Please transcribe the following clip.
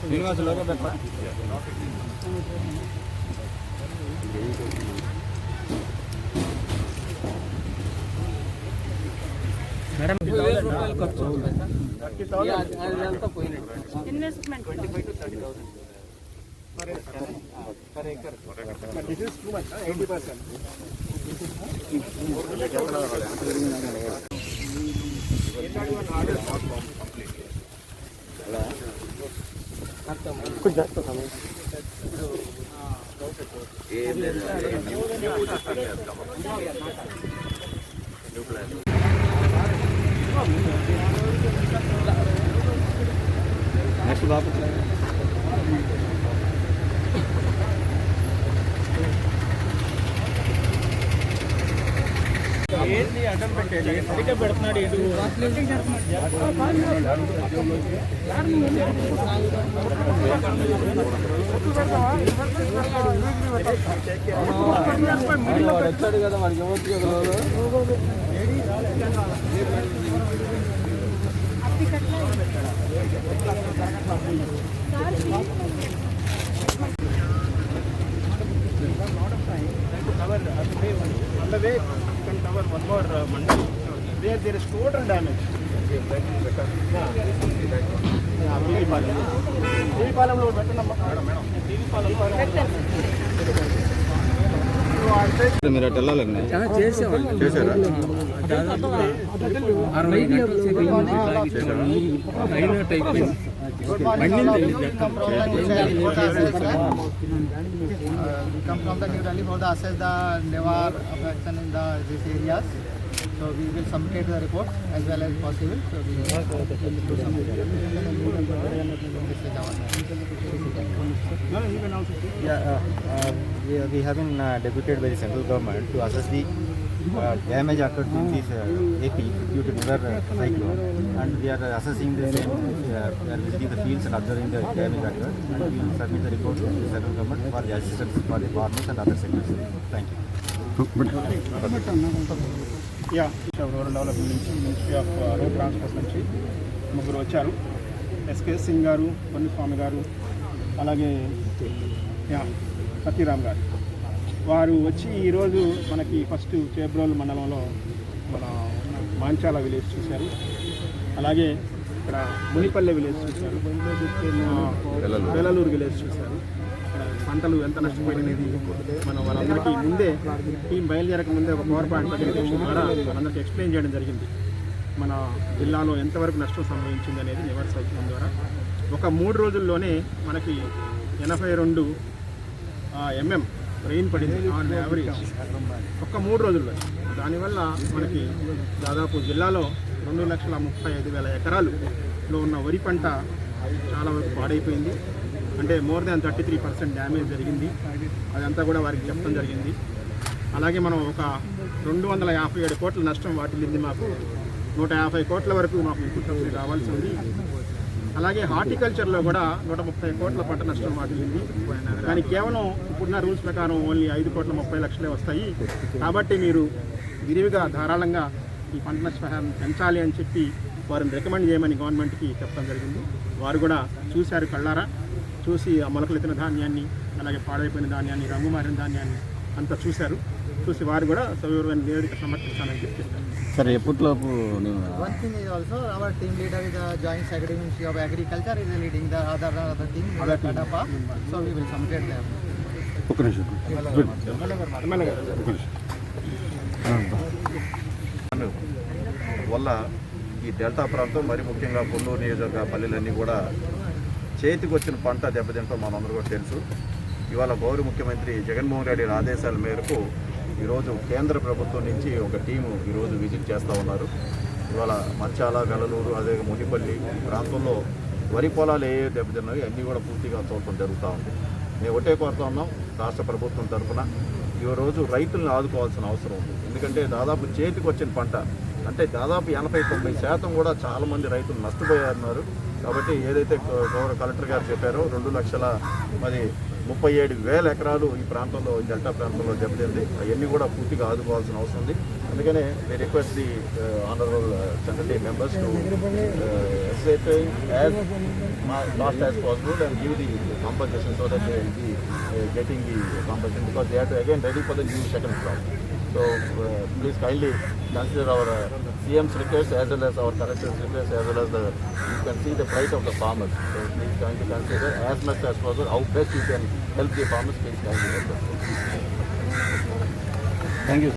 శ్రీనివాసులోగా పెట్టరా ఇన్వెస్ట్మెంట్ खूप जास्त थांबेल ఏంటి అడ్డం పెట్టేది సరిగ్గా పెడుతున్నాడు ఇటు వాడు వచ్చాడు కదా వాడికి ఇవ్వచ్చు కదా రోజు cover on the way you can cover one more uh, mandal where there is total damage. టీవీపాలెంలో పెట్టండమ్మా మీరు అటు వెళ్ళాలండి చేశారా అరవై గంటల సేపు ఇంటికి తాగిచ్చాము. అయినట్టు అయిపోయింది. come from the New Delhi for the assess the Nevar affection in the these areas. So we will submit the report as well as possible. So we will do some Yeah, uh, uh, we, we have been uh, deputed by the central government to assess the damage occurred in this uh, AP due to river uh, cyclone, and we are uh, assessing the same. Uh, we are visiting the fields and observing the damage occurred, and we will submit the report to the central government for the assistance for the farmers and other sectors. Thank you. Yeah rural development నుంచి ministry of road transport నుంచి ముగ్గురు వచ్చారు SK Singh గారు స్వామి గారు అలాగే yeah సతీరామ్ గారు వారు వచ్చి ఈరోజు మనకి ఫస్ట్ చేబ్రోల్ మండలంలో మన మాంచాల విలేజ్ చూశారు. అలాగే ఇక్కడ మునిపల్లె విలేజ్ చూశారు. ఆ, వెలలూరు విలేజ్ చూశారు. పంటలు ఎంత నష్టపోయినది మనం వాళ్ళందరికీ ముందే టీం బయలుదేరక ముందే ఒక పవర్ పాయింట్ ప్రజెంటేషన్ ద్వారా వాళ్ళందరికీ ఎక్స్ప్లెయిన్ చేయడం జరిగింది. మన జిల్లాలో ఎంతవరకు నష్టం సంభవించింది అనేది నివర్ ద్వారా. ఒక మూడు రోజుల్లోనే మనకి ఎనభై రెండు ఎంఎం రెయిన్ పడింది. ఆన్ యావరేజ్ ఒక్క మూడు రోజుల్లో. దానివల్ల మనకి దాదాపు జిల్లాలో రెండు లక్షల ముప్పై ఐదు వేల ఎకరాలులో ఉన్న వరి పంట చాలా వరకు పాడైపోయింది. అంటే more than thirty three percent damage జరిగింది. అదంతా కూడా వారికి చెప్పడం జరిగింది. అలాగే మనం ఒక రెండు వందల యాభై ఏడు కోట్ల నష్టం వాటిల్లింది మాకు. నూట యాభై కోట్ల వరకు మాకు ఇన్పుట్ సబ్సిడీ రావాల్సి ఉంది. అలాగే హార్టికల్చర్లో కూడా నూట ముప్పై కోట్ల పంట నష్టం వాటిల్లింది. కానీ కేవలం ఇప్పుడున్న రూల్స్ ప్రకారం ఓన్లీ ఐదు కోట్ల ముప్పై లక్షలే వస్తాయి. కాబట్టి మీరు విరివిగా ధారాళంగా ఈ పంట నష్టం పెంచాలి అని చెప్పి వారిని రికమెండ్ చేయమని గవర్నమెంట్కి చెప్పడం జరిగింది. వారు కూడా చూశారు కళ్ళారా? చూసి ఆ మొలకలు ఎత్తిన ధాన్యాన్ని అలాగే పాడైపోయిన ధాన్యాన్ని రంగు మారిన ధాన్యాన్ని అంతా చూశారు. చూసి వారు కూడా సవివరమైన నివేదిక సమర్పిస్తానని చెప్పేస్తారు sir ఎప్పటిలోపు one thing is also our team leader is joint of agriculture is leading other other team other so we will వల్ల ఈ డెల్టా ప్రాంతం మరి ముఖ్యంగా కొల్లూరు నియోజకవర్గ పల్లెలన్నీ కూడా చేతికి వచ్చిన పంట దెబ్బతింటో మనందరూ కూడా తెలుసు. ఇవాళ గౌరవ ముఖ్యమంత్రి జగన్మోహన్ రెడ్డి ఆదేశాల మేరకు ఈరోజు కేంద్ర ప్రభుత్వం నుంచి ఒక టీము ఈరోజు విజిట్ చేస్తూ ఉన్నారు. ఇవాళ మంచాల గలలూరు అదే మునిపల్లి ప్రాంతంలో వరి పొలాలు ఏ దెబ్బతిన్నాయో అన్నీ కూడా పూర్తిగా చూడటం జరుగుతూ ఉంది. మేము ఒకటే కోరుతా ఉన్నాం రాష్ట్ర ప్రభుత్వం తరఫున ఈ రోజు రైతులను ఆదుకోవాల్సిన అవసరం ఉంది. ఎందుకంటే దాదాపు చేతికి వచ్చిన పంట అంటే దాదాపు ఎనభై తొంభై శాతం కూడా చాలామంది రైతులు నష్టపోయారు కాబట్టి ఏదైతే గౌరవ కలెక్టర్ గారు చెప్పారో రెండు లక్షల మరి ముప్పై ఏడు వేల ఎకరాలు ఈ ప్రాంతంలో డెల్టా ప్రాంతంలో దెబ్బతింది. అవన్నీ కూడా పూర్తిగా ఆదుకోవాల్సిన అవసరం ఉంది. అందుకనే we request the honourable secretary members to assess as last as possible and give the compensation so that they getting the compensation because they have to again ready for the new second crop so please kindly consider our CM's request as well as our collector's request as well as the, you can see the plight of the farmers. So please kindly consider as much as possible how best you can help the farmers, please kindly help. Thank you.